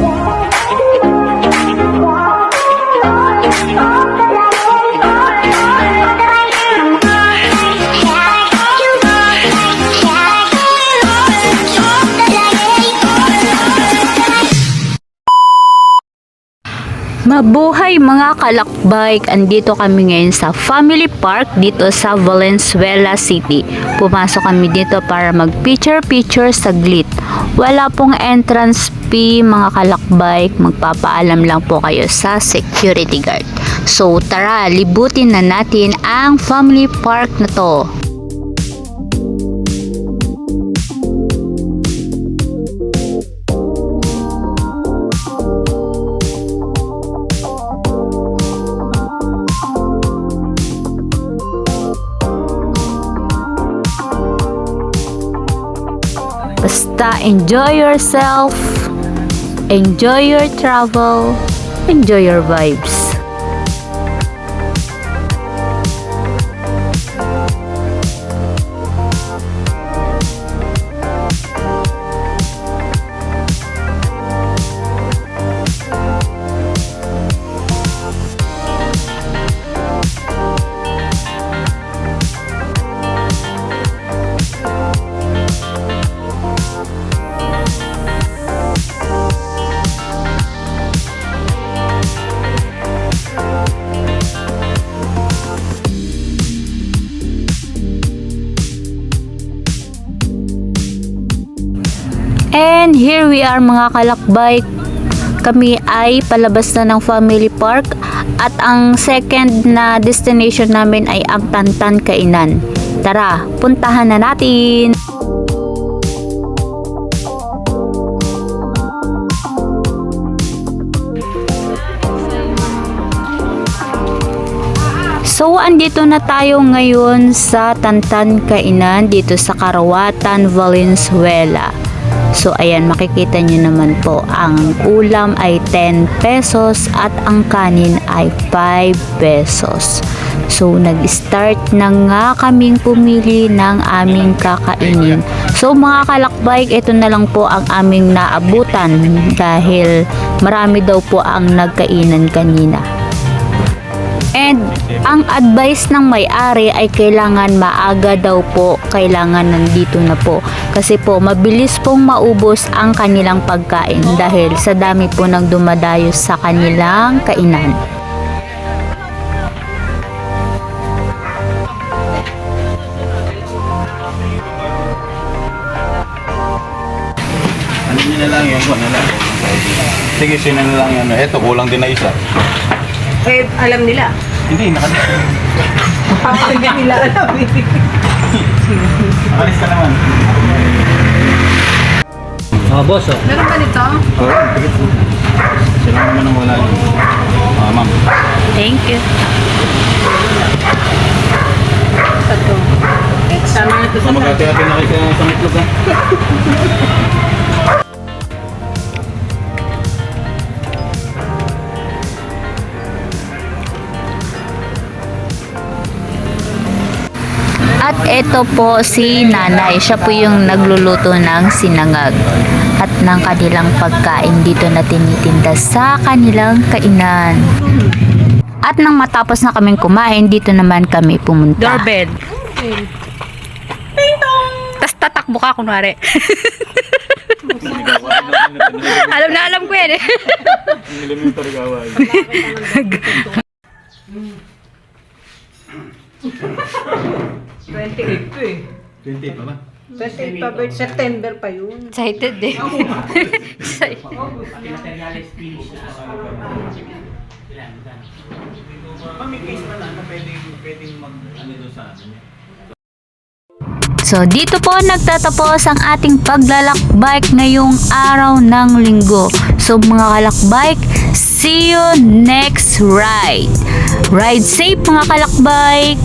我 Mabuhay mga kalakbike! Andito kami ngayon sa Family Park dito sa Valenzuela City. Pumasok kami dito para mag picture-picture saglit. Wala pong entrance fee mga kalakbike. Magpapaalam lang po kayo sa security guard. So tara, libutin na natin ang Family Park na to. Basta enjoy yourself, enjoy your travel, enjoy your vibes. And here we are mga kalakbay. Kami ay palabas na ng family park at ang second na destination namin ay ang Tantan Kainan. Tara, puntahan na natin! So, andito na tayo ngayon sa Tantan Kainan dito sa Karawatan, Valenzuela. So, ayan, makikita nyo naman po, ang ulam ay 10 pesos at ang kanin ay 5 pesos. So, nag-start na nga kaming pumili ng aming kakainin. So, mga kalakbay, ito na lang po ang aming naabutan dahil marami daw po ang nagkainan kanina. And ang advice ng may-ari ay kailangan maaga daw po, kailangan nandito na po. Kasi po mabilis pong maubos ang kanilang pagkain dahil sa dami po ng dumadayo sa kanilang kainan. Ano na lang yun, kung na lang. Sige, sino na lang yan. Eto, kulang din na isa. Eh, alam nila. Hindi, nakalis ka. Hindi nila alam eh. Nakalis ka naman. Mga boss, oh. Meron ba nito? Oo, sige. Sino naman ang wala yun? Ah, ma'am. Thank you. Ito. Sama na ito sa mag-ate-ate na kayo sa- sa mitlog, ha? At ito po si nanay. Siya po yung nagluluto ng sinangag at ng kanilang pagkain dito na tinitinda sa kanilang kainan. At nang matapos na kaming kumain, dito naman kami pumunta. Doorbell. Ding dong! Tapos tatakbo ka kunwari. alam na alam ko yan eh. Elementary. 28 to pa ba? 28 pa, birth September pa yun. Excited eh. Excited. Mami, case na, na pwedeng, pwedeng mag, ano doon sa ano. So dito po nagtatapos ang ating paglalakbike ngayong araw ng linggo. So mga kalakbike, see you next ride. Ride safe mga kalakbike!